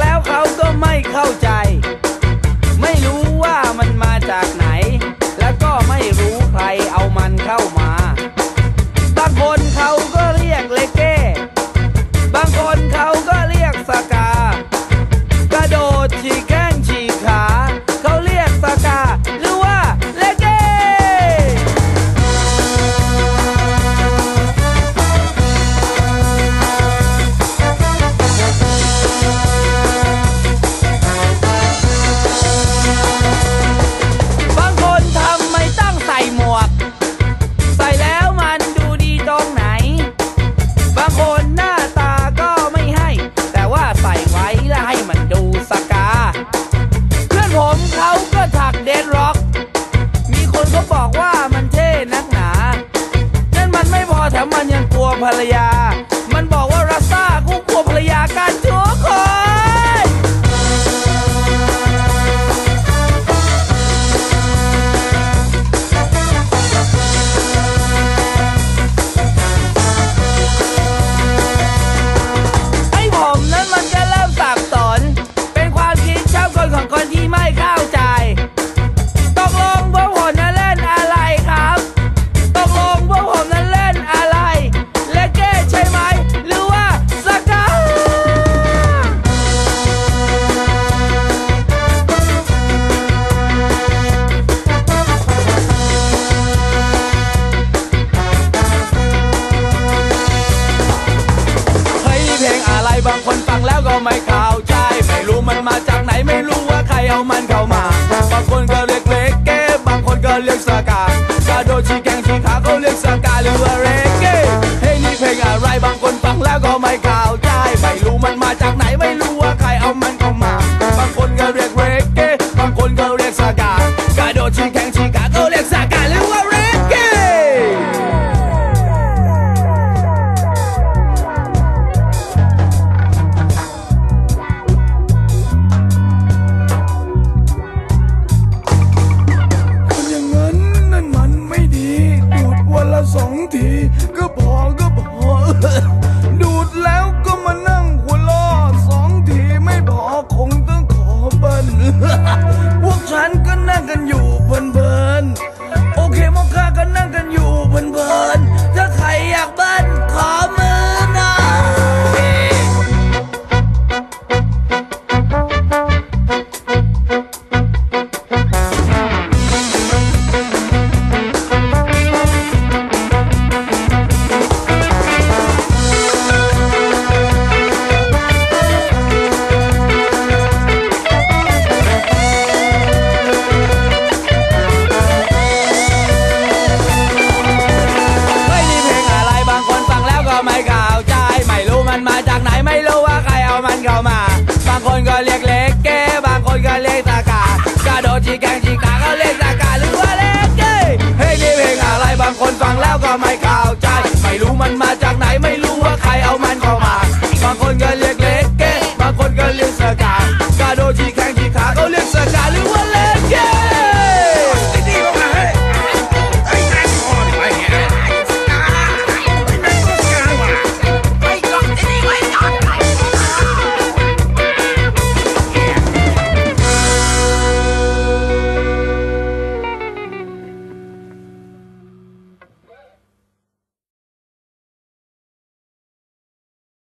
แล้วเขาก็ไม่เข้าใจ 拍了呀 ไม่เข้าใจ ไม่รู้มันมาจากไหนไม่รู้ว่าใครเอามันเข้ามา บางคนก็เรียกเล็กเก้บางคนก็เรียกสกากระโดดชี้แกงชี้ขาเขาเรียกสกาหรือว่าเรเก้เฮ้ยนี่เพลงอะไรบางคนฟังแล้วก็ไม่เข้า มันเข้ามา บางคนก็เรียกเล็กแก้บางคนก็เรียกตากากระโดดจีกังจีกาเขาเรียกตากาหรือว่าเล็กเก้เฮ้ยมีเพลงอะไรบางคนฟังแล้วก็ไม่เข้า